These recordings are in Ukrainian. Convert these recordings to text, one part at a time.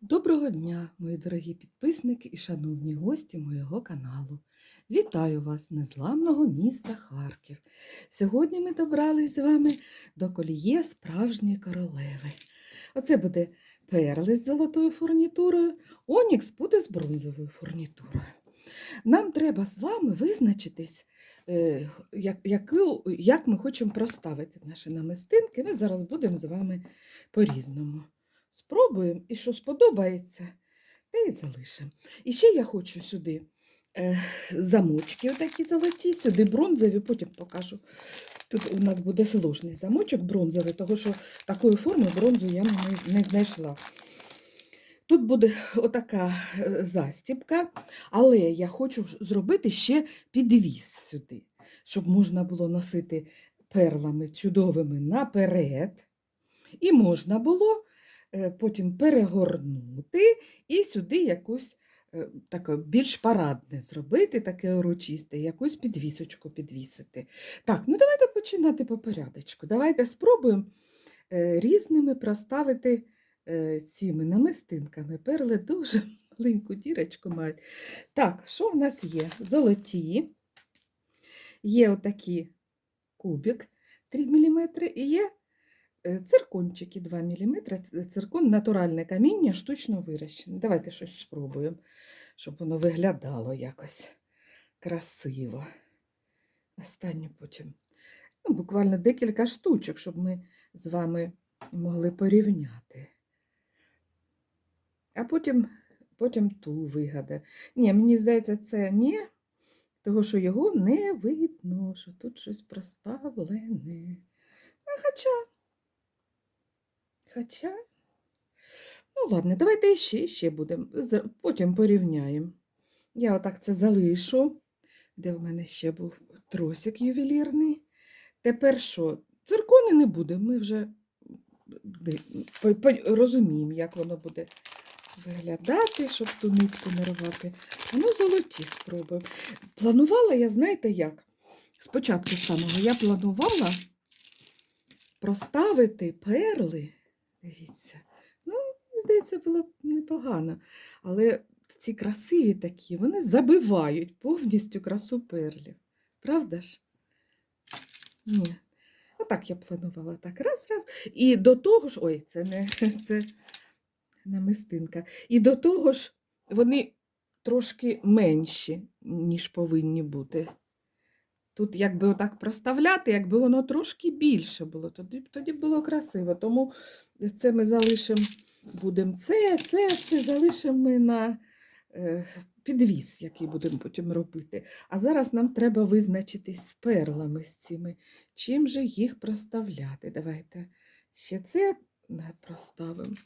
Доброго дня, мої дорогі підписники і шановні гості моєго каналу. Вітаю вас з незламного міста Харків. Сьогодні ми добрались з вами до коліє справжньої королеви. Оце буде перли з золотою фурнітурою, онікс буде з бронзовою фурнітурою. Нам треба з вами визначитись, е, як, як ми хочемо проставити наші намистинки. Ми зараз будемо з вами по-різному. Спробуємо і що сподобається, те і залишимо. І ще я хочу сюди е, замочки отакі золоті, сюди бронзові, потім покажу. Тут у нас буде сложний замочок бронзовий, тому що такої форми бронзу я не, знайшла. Тут буде отака е, застібка, але я хочу зробити ще підвіз сюди, щоб можна було носити перлами чудовими наперед. І можна було потім перегорнути і сюди якусь е, таке більш парадне зробити, таке урочисте, якусь підвісочку підвісити. Так, ну давайте починати по порядочку. Давайте спробуємо е, різними проставити е, цими намистинками. Перли дуже маленьку дірочку мають. Так, що в нас є? Золоті, є отакі кубик 3 мм і є Е, Циркончики 2 мм, циркон натуральне каміння, штучно вирощене. Давайте щось спробуємо, щоб воно виглядало якось красиво. Останню потім. Ну, буквально декілька штучок, щоб ми з вами могли порівняти. А потім, потім ту вигадаю. Ні, мені здається, це ні, того що його не видно, що тут щось проставлене. А хоча. Хоча, ну ладно, давайте ще ще будемо. Потім порівняємо. Я отак це залишу, де в мене ще був тросик ювелірний. Тепер що? Циркони не буде, ми вже розуміємо, як воно буде виглядати, щоб ту нитку не рвати. А ну, золоті спробуємо. Планувала я, знаєте як? Спочатку самого я планувала проставити перли. Дивіться. Ну, здається, було б непогано. Але ці красиві такі, вони забивають повністю красу перлів. Правда ж? Ні. Отак я планувала. Так, раз, раз. І до того ж, ой, це не це намистинка. І до того ж, вони трошки менші, ніж повинні бути. Тут, якби отак проставляти, якби воно трошки більше було, тоді, тоді було красиво. Тому це ми залишимо, будемо це, це, це залишимо ми на е, підвіз, який будемо потім робити. А зараз нам треба визначитись з перлами з цими. Чим же їх проставляти? Давайте ще це проставимо.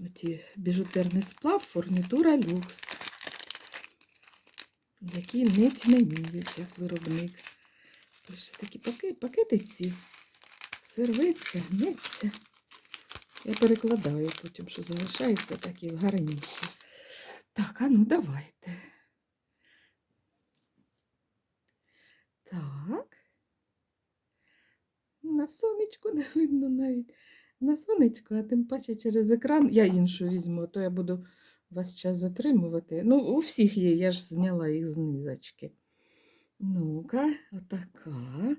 Оті біжутерний сплав, фурнітура люкс, які не тьмяніють, як виробник. Пише такі паки- пакетиці, сервиця, гнеться. Я перекладаю потім, що залишається такі гарніші. Так, а ну давайте. Так. На сонечку не видно навіть. На сонечку, а тим паче через екран. Я іншу візьму, то я буду вас час затримувати. Ну, у всіх є, я ж зняла їх з низочки. Ну-ка, отака.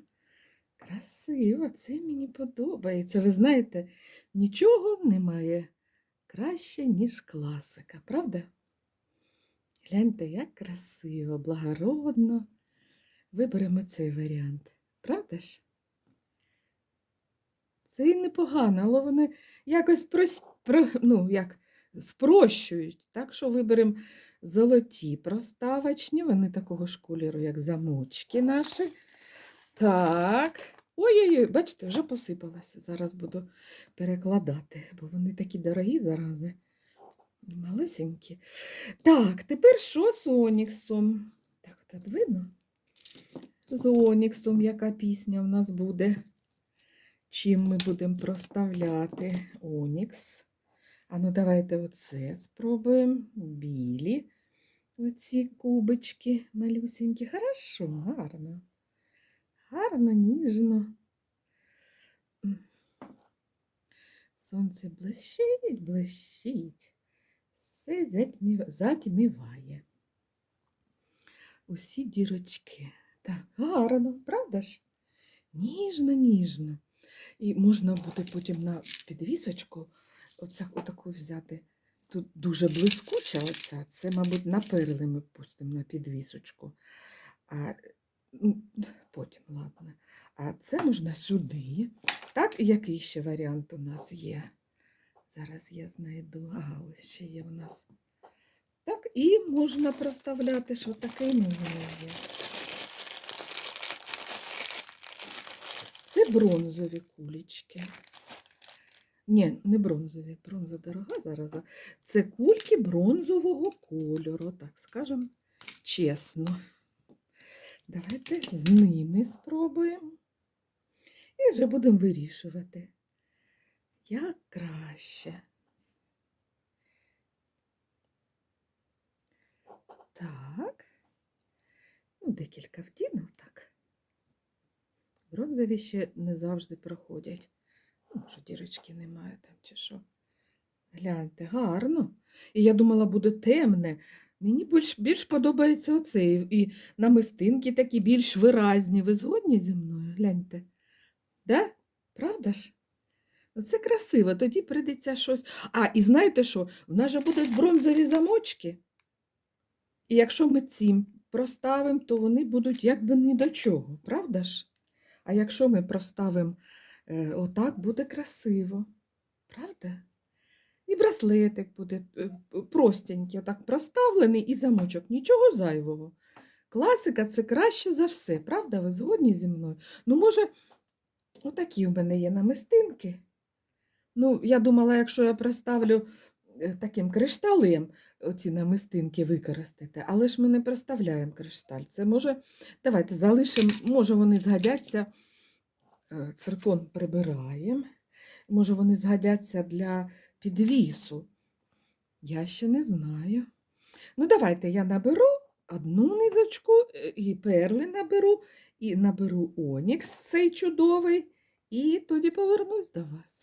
Красиво, це мені подобається. Ви знаєте, нічого немає краще, ніж класика, правда? Гляньте, як красиво, благородно. Виберемо цей варіант, правда ж? Це і непогано, але вони якось прос... про... ну, як, спрощують. Так що виберемо золоті проставочні, вони такого ж кольору, як замочки наші. Так. Ой-ой-ой, бачите, вже посипалася. Зараз буду перекладати, бо вони такі дорогі зарази. Малесенькі. Так, тепер що з Оніксом? Так, тут видно? З Оніксом яка пісня в нас буде? Чим ми будемо проставляти Онікс? А ну давайте оце спробуємо. Білі. Оці кубочки малюсенькі. Хорошо, гарно. Гарно, ніжно. Сонце блищить, блищить. Все затьмі- затьміває. Усі дірочки. Так, гарно, правда ж? Ніжно, ніжно. І можна буде потім на підвісочку оця, отаку взяти. Тут дуже блискуча оця. Це, мабуть, на перли ми пустимо на підвісочку. А, потім, ладно. А це можна сюди. Так, який ще варіант у нас є? Зараз я знайду. Ага, ось ще є у нас. Так, і можна проставляти, що таке в є. Це бронзові кулечки. Ні, не бронзові, бронза дорога зараз. Це кульки бронзового кольору, так скажемо чесно. Давайте з ними спробуємо. І вже будемо вирішувати, як краще. Так. Ну, декілька втінув так. Бронзові ще не завжди проходять. Може, дірочки немає там чи що. Гляньте, гарно. І я думала, буде темне. Мені більш, більш подобається оцей. І намистинки такі більш виразні. Ви згодні зі мною? Гляньте. Да? Правда ж? Ну, Це красиво, тоді прийдеться щось. А, і знаєте що? В нас же будуть бронзові замочки. І якщо ми цим проставимо, то вони будуть якби ні до чого, правда ж? А якщо ми проставимо е, отак, буде красиво. Правда? І браслетик буде е, простенький, отак проставлений і замочок, нічого зайвого. Класика це краще за все, правда? Ви згодні зі мною? Ну, може, отакі в мене є намистинки. Ну, я думала, якщо я проставлю е, таким кришталем оці намистинки використати, але ж ми не проставляємо кришталь. Це може, давайте залишимо, може вони згодяться, е, циркон прибираємо, може вони згодяться для підвісу. Я ще не знаю. Ну, давайте я наберу одну ниточку е, і перли наберу, і наберу онікс цей чудовий, і тоді повернусь до вас.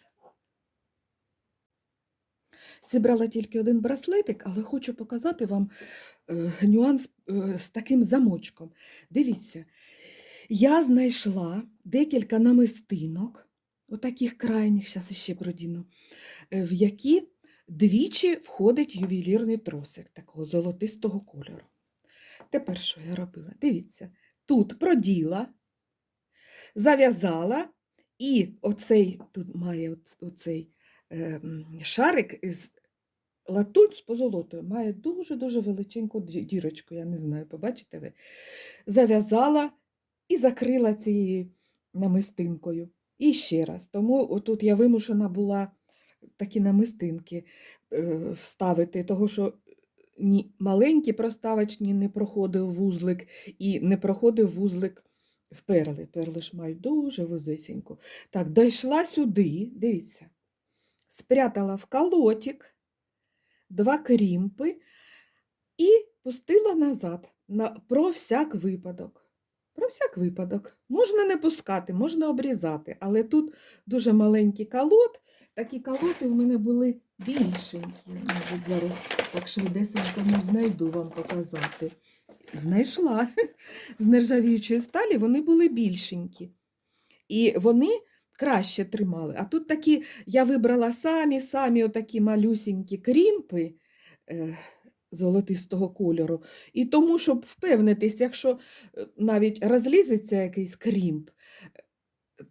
Зібрала тільки один браслетик, але хочу показати вам е, нюанс е, з таким замочком. Дивіться, я знайшла декілька намистинок, отаких крайніх, зараз ще продіну, е, в які двічі входить ювелірний тросик такого золотистого кольору. Тепер що я робила? Дивіться, тут проділа, зав'язала, і оцей, тут має оцей е, шарик із латунь з позолотою, має дуже-дуже величеньку дірочку, я не знаю, побачите ви. Зав'язала і закрила цією намистинкою. І ще раз. Тому отут я вимушена була такі намистинки е, вставити, того що ні маленькі проставочні не проходив вузлик, і не проходив вузлик в перли. Перли ж мають дуже вузесеньку. Так, дійшла сюди, дивіться, спрятала в колотик два крімпи і пустила назад на, про всяк випадок. Про всяк випадок. Можна не пускати, можна обрізати, але тут дуже маленький колот. Такі колоти в мене були більшенькі. Навіть зараз так швидесенько не знайду вам показати. Знайшла з нержавіючої сталі, вони були більшенькі. І вони краще тримали. А тут такі я вибрала самі, самі отакі малюсінькі крімпи золотистого кольору. І тому, щоб впевнитись, якщо е, навіть розлізеться якийсь крімп,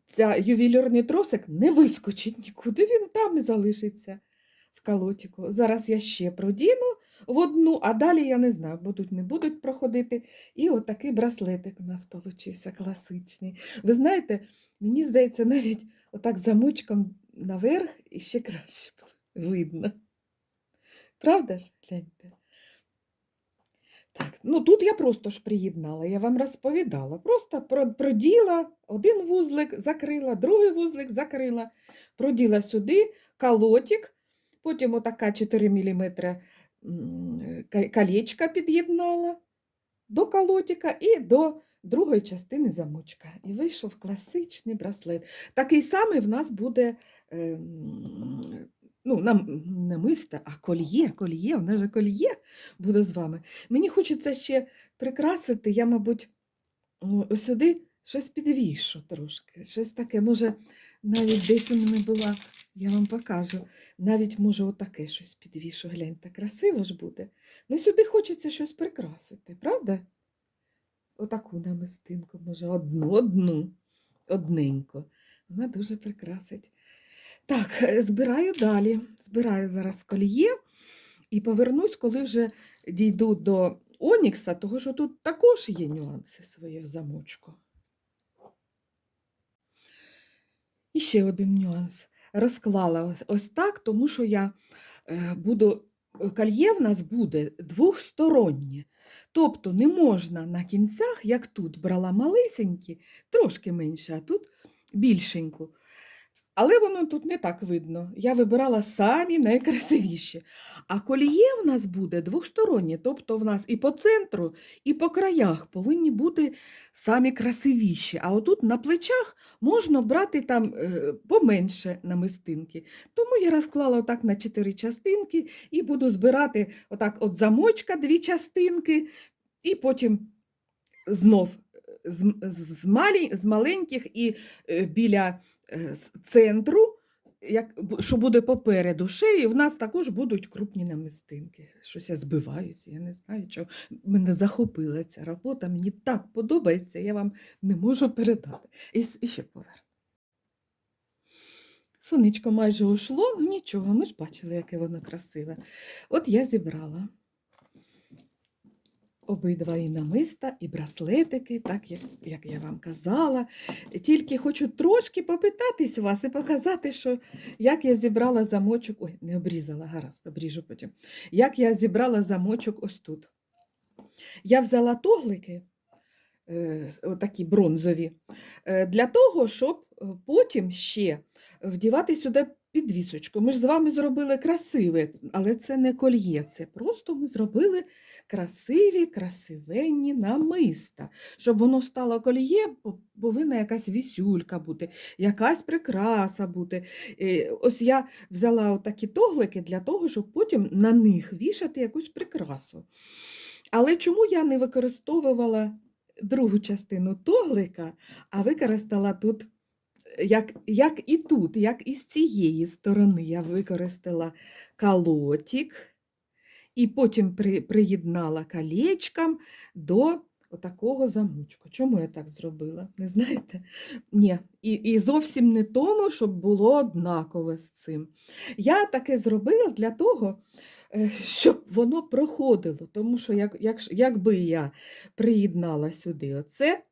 ця ювелірний тросик не вискочить нікуди, він там і залишиться в колотику. Зараз я ще продіну в одну, а далі я не знаю, будуть, не будуть проходити. І отакий браслетик у нас получився класичний. Ви знаєте, мені здається, навіть отак замочком наверх і ще краще видно. Правда ж, гляньте? Ну тут я просто ж приєднала, я вам розповідала. Просто проділа один вузлик, закрила, другий вузлик закрила, проділа сюди колотик, потім отака 4 мм колечка під'єднала до колотика і до другої частини замочка. І вийшов класичний браслет. Такий самий в нас буде ем, ну, нам не мисте, а кольє, кольє, вона же кольє буде з вами. Мені хочеться ще прикрасити, я, мабуть, ось сюди щось підвішу трошки. Щось таке, може, навіть десь у мене була, я вам покажу. Навіть може отаке щось підвішу. Гляньте, красиво ж буде. Ну, сюди хочеться щось прикрасити, правда? Отаку намистинку, може, одну, одну, одненько. Вона дуже прикрасить. Так, е, збираю далі. Збираю зараз коліє і повернусь, коли вже дійду до Онікса, тому що тут також є нюанси свої в замочку. І ще один нюанс. Розклала ось, так, тому що я е, буду, кольє в нас буде двохстороннє. Тобто не можна на кінцях, як тут брала малесенькі, трошки менше, а тут більшеньку. Але воно тут не так видно. Я вибирала самі найкрасивіші. А коліє в нас буде двостороннє, тобто в нас і по центру, і по краях повинні бути самі красивіші. А отут на плечах можна брати там е, поменше намистинки. Тому я розклала отак на чотири частинки і буду збирати отак от замочка дві частинки, і потім знов е, з, з, з, маленьких і е, біля центру, як, що буде попереду шиї, в нас також будуть крупні намистинки. Щось я збиваюся, я не знаю, чого. Мене захопила ця робота, мені так подобається, я вам не можу передати. І, і ще поверну. Сонечко майже ушло, ну нічого, ми ж бачили, яке воно красиве. От я зібрала обидва і намиста, і браслетики, так як, як я вам казала. Тільки хочу трошки попитатись вас і показати, що як я зібрала замочок. Ой, не обрізала, гаразд, обріжу потім. Як я зібрала замочок ось тут. Я взяла тоглики, е, отакі бронзові, е, для того, щоб е, потім ще вдівати сюди підвісочку. Ми ж з вами зробили красиве, але це не кольє, це просто ми зробили красиві, красивенні намиста. Щоб воно стало кольє, повинна якась вісюлька бути, якась прикраса бути. Е, Ось я взяла отакі тоглики для того, щоб потім на них вішати якусь прикрасу. Але чому я не використовувала другу частину тоглика, а використала тут, як, як і тут, як і з цієї сторони, я використала калотик і потім при, приєднала колечком до отакого замочку. Чому я так зробила? Не знаєте? Ні, і, і зовсім не тому, щоб було однаково з цим. Я таке зробила для того, е, щоб воно проходило, тому що як, як, якби я приєднала сюди оце,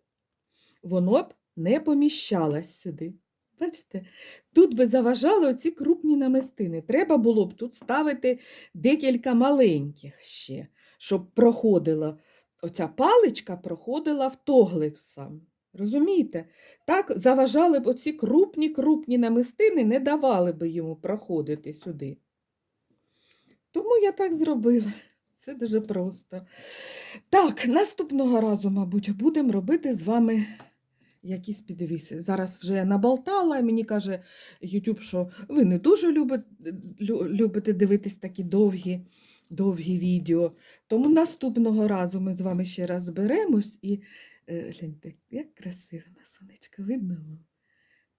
воно б не поміщалось сюди. Бачите, тут би заважали оці крупні намистини. Треба було б тут ставити декілька маленьких ще, щоб проходила оця паличка проходила в тоглик. Розумієте? Так заважали б оці крупні крупні намистини, не давали би йому проходити сюди. Тому я так зробила. Це дуже просто. Так, наступного разу, мабуть, будемо робити з вами якісь підвіси. Зараз вже я наболтала, і мені каже YouTube, що ви не дуже любите, любите дивитись такі довгі, довгі відео. Тому наступного разу ми з вами ще раз зберемось і е, гляньте, як красиво на сонечко, видно вам?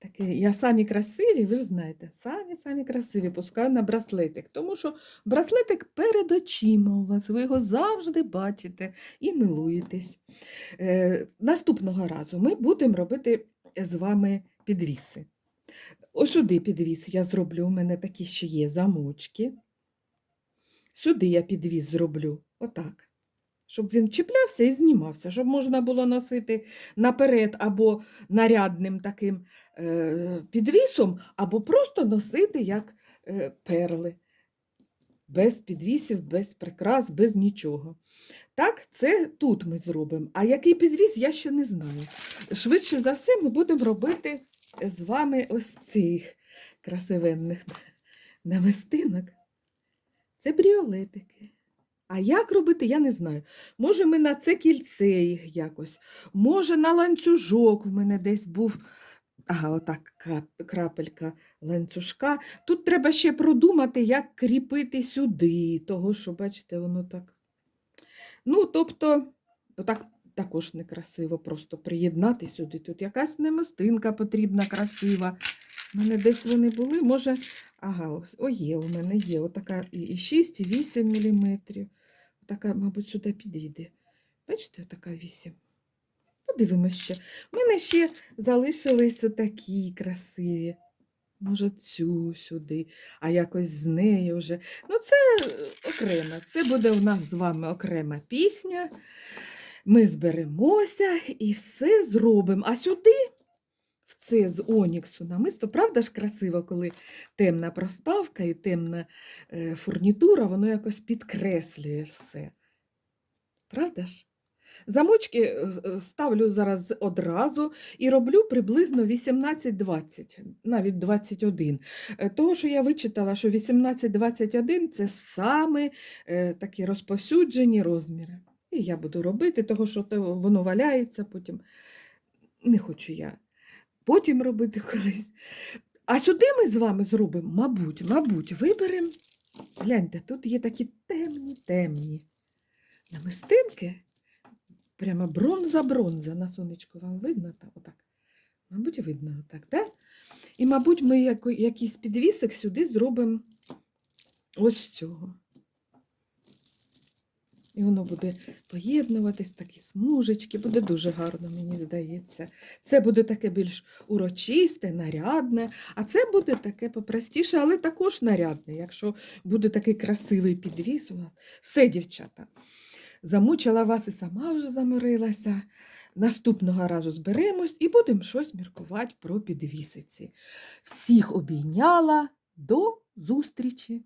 Таке, я самі красиві, ви ж знаєте, самі самі красиві пускаю на браслетик, тому що браслетик перед очима у вас, ви його завжди бачите і милуєтесь. Е, наступного разу ми будемо робити з вами підвіси. Ось сюди підвіс я зроблю, у мене такі ще є замочки. Сюди я підвіс зроблю, отак. Щоб він чіплявся і знімався, щоб можна було носити наперед або нарядним таким е, підвісом, або просто носити як е, перли. Без підвісів, без прикрас, без нічого. Так, це тут ми зробимо. А який підвіс, я ще не знаю. Швидше за все, ми будемо робити з вами ось цих красивенних намистинок. Це бріолетики. А як робити, я не знаю. Може, ми на це кільце їх якось, може, на ланцюжок в мене десь був Ага, отак крапелька ланцюжка. Тут треба ще продумати, як кріпити сюди, того, що, бачите, воно так. Ну, тобто, отак також некрасиво просто приєднати сюди. Тут якась немистинка потрібна, красива. У мене десь вони були, може, ага, ось, о, є, у мене є отака і і 6, і 8 мм. Така, мабуть, сюди підійде. Бачите, така 8. Подивимось ще. У мене ще залишилися такі красиві. Може, цю сюди, а якось з нею вже. Ну, це е, окремо. Це буде у нас з вами окрема пісня. Ми зберемося і все зробимо. А сюди, це з Оніксу намисто, правда ж красиво, коли темна проставка і темна е, фурнітура, воно якось підкреслює все. Правда ж? Замочки е, е, ставлю зараз одразу і роблю приблизно 18-20, навіть 21. Е, Того, що я вичитала, що 18-21 це саме такі розповсюджені розміри. І я буду робити, того, що воно валяється потім. Не хочу я потім робити колись. А сюди ми з вами зробимо, мабуть, мабуть, виберемо. Гляньте, тут є такі темні, темні намистинки. Прямо бронза-бронза на сонечку вам видно так, отак. Мабуть, видно отак, так? І, мабуть, ми якийсь підвісик сюди зробимо ось цього. І воно буде поєднуватись, такі смужечки, буде дуже гарно, мені здається. Це буде таке більш урочисте, нарядне, а це буде таке попростіше, але також нарядне, якщо буде такий красивий підвіс у вас. Все, дівчата. Замучила вас і сама вже заморилася. Наступного разу зберемось і будемо щось міркувати про підвісиці. Всіх обійняла. До зустрічі!